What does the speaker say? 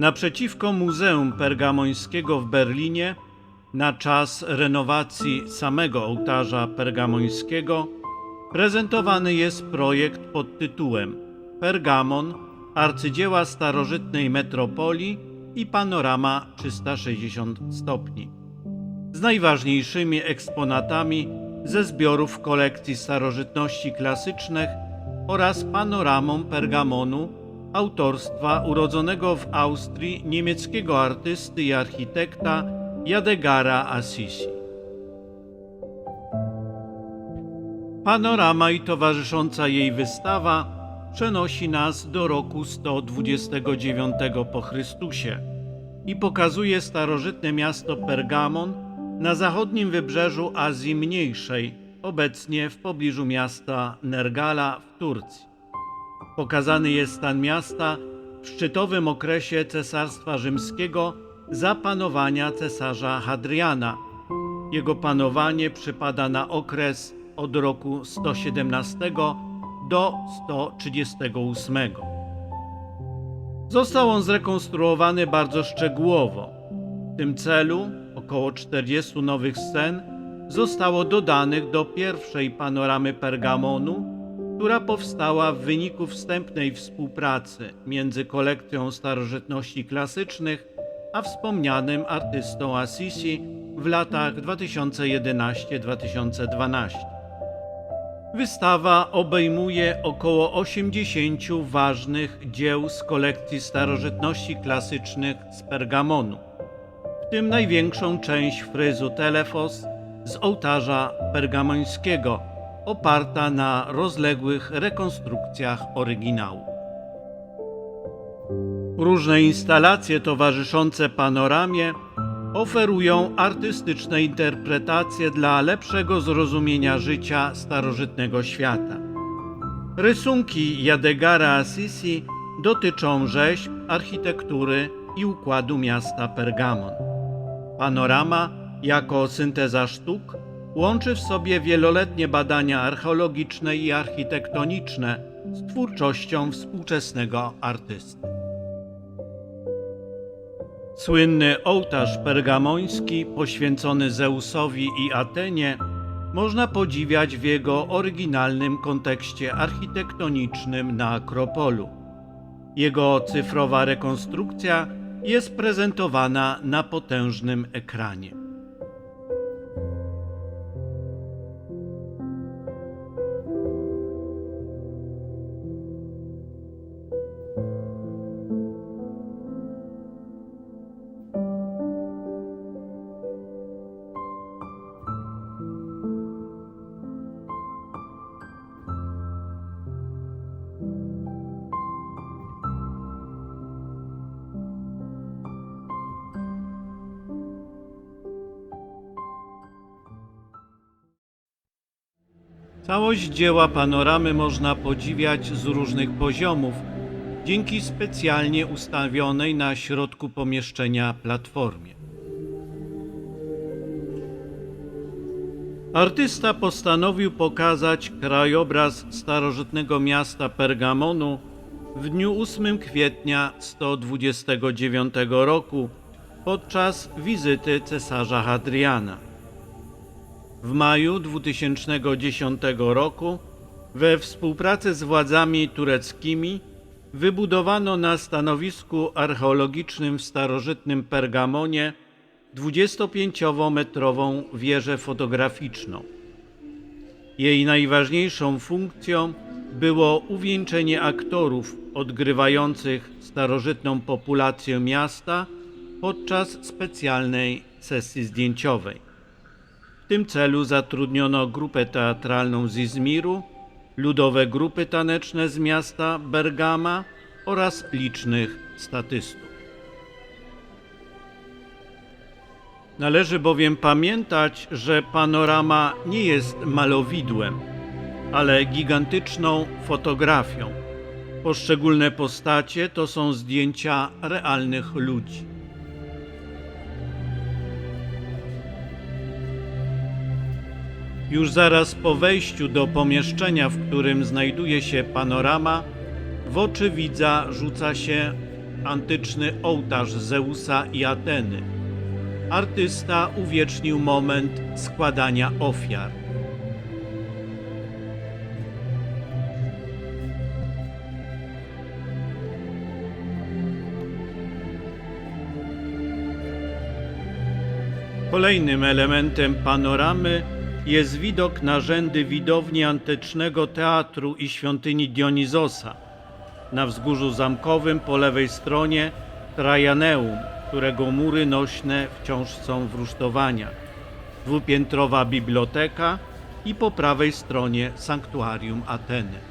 Naprzeciwko Muzeum Pergamońskiego w Berlinie, na czas renowacji samego ołtarza pergamońskiego, prezentowany jest projekt pod tytułem Pergamon arcydzieła starożytnej metropolii i panorama 360 stopni. Z najważniejszymi eksponatami ze zbiorów kolekcji starożytności klasycznych oraz panoramą Pergamonu autorstwa urodzonego w Austrii niemieckiego artysty i architekta Jadegara Assisi. Panorama i towarzysząca jej wystawa przenosi nas do roku 129 po Chrystusie i pokazuje starożytne miasto Pergamon na zachodnim wybrzeżu Azji Mniejszej, obecnie w pobliżu miasta Nergala w Turcji. Pokazany jest stan miasta w szczytowym okresie Cesarstwa Rzymskiego za panowania cesarza Hadriana. Jego panowanie przypada na okres od roku 117 do 138. Został on zrekonstruowany bardzo szczegółowo. W tym celu około 40 nowych scen zostało dodanych do pierwszej panoramy Pergamonu, która powstała w wyniku wstępnej współpracy między kolekcją starożytności klasycznych a wspomnianym artystą Assisi w latach 2011-2012. Wystawa obejmuje około 80 ważnych dzieł z kolekcji starożytności klasycznych z Pergamonu, w tym największą część fryzu Telefos z ołtarza pergamońskiego, oparta na rozległych rekonstrukcjach oryginału. Różne instalacje towarzyszące panoramie oferują artystyczne interpretacje dla lepszego zrozumienia życia starożytnego świata. Rysunki Jadegara Assisi dotyczą rzeźb, architektury i układu miasta Pergamon. Panorama, jako synteza sztuk, łączy w sobie wieloletnie badania archeologiczne i architektoniczne z twórczością współczesnego artysty. Słynny ołtarz pergamoński poświęcony Zeusowi i Atenie można podziwiać w jego oryginalnym kontekście architektonicznym na Akropolu. Jego cyfrowa rekonstrukcja jest prezentowana na potężnym ekranie. Całość dzieła panoramy można podziwiać z różnych poziomów dzięki specjalnie ustawionej na środku pomieszczenia platformie. Artysta postanowił pokazać krajobraz starożytnego miasta Pergamonu w dniu 8 kwietnia 129 roku podczas wizyty cesarza Hadriana. W maju 2010 roku we współpracy z władzami tureckimi wybudowano na stanowisku archeologicznym w starożytnym Pergamonie 25-metrową wieżę fotograficzną. Jej najważniejszą funkcją było uwieńczenie aktorów odgrywających starożytną populację miasta podczas specjalnej sesji zdjęciowej. Tym celu zatrudniono grupę teatralną z Izmiru, ludowe grupy taneczne z miasta Bergama oraz licznych statystów. Należy bowiem pamiętać, że panorama nie jest malowidłem, ale gigantyczną fotografią. Poszczególne postacie to są zdjęcia realnych ludzi. Już zaraz po wejściu do pomieszczenia, w którym znajduje się panorama, w oczy widza rzuca się antyczny ołtarz Zeusa i Ateny. Artysta uwiecznił moment składania ofiar. Kolejnym elementem panoramy jest widok na rzędy widowni antycznego teatru i świątyni Dionizosa. Na wzgórzu zamkowym po lewej stronie Trajaneum, którego mury nośne wciąż są w rusztowaniach. Dwupiętrowa biblioteka i po prawej stronie sanktuarium Ateny.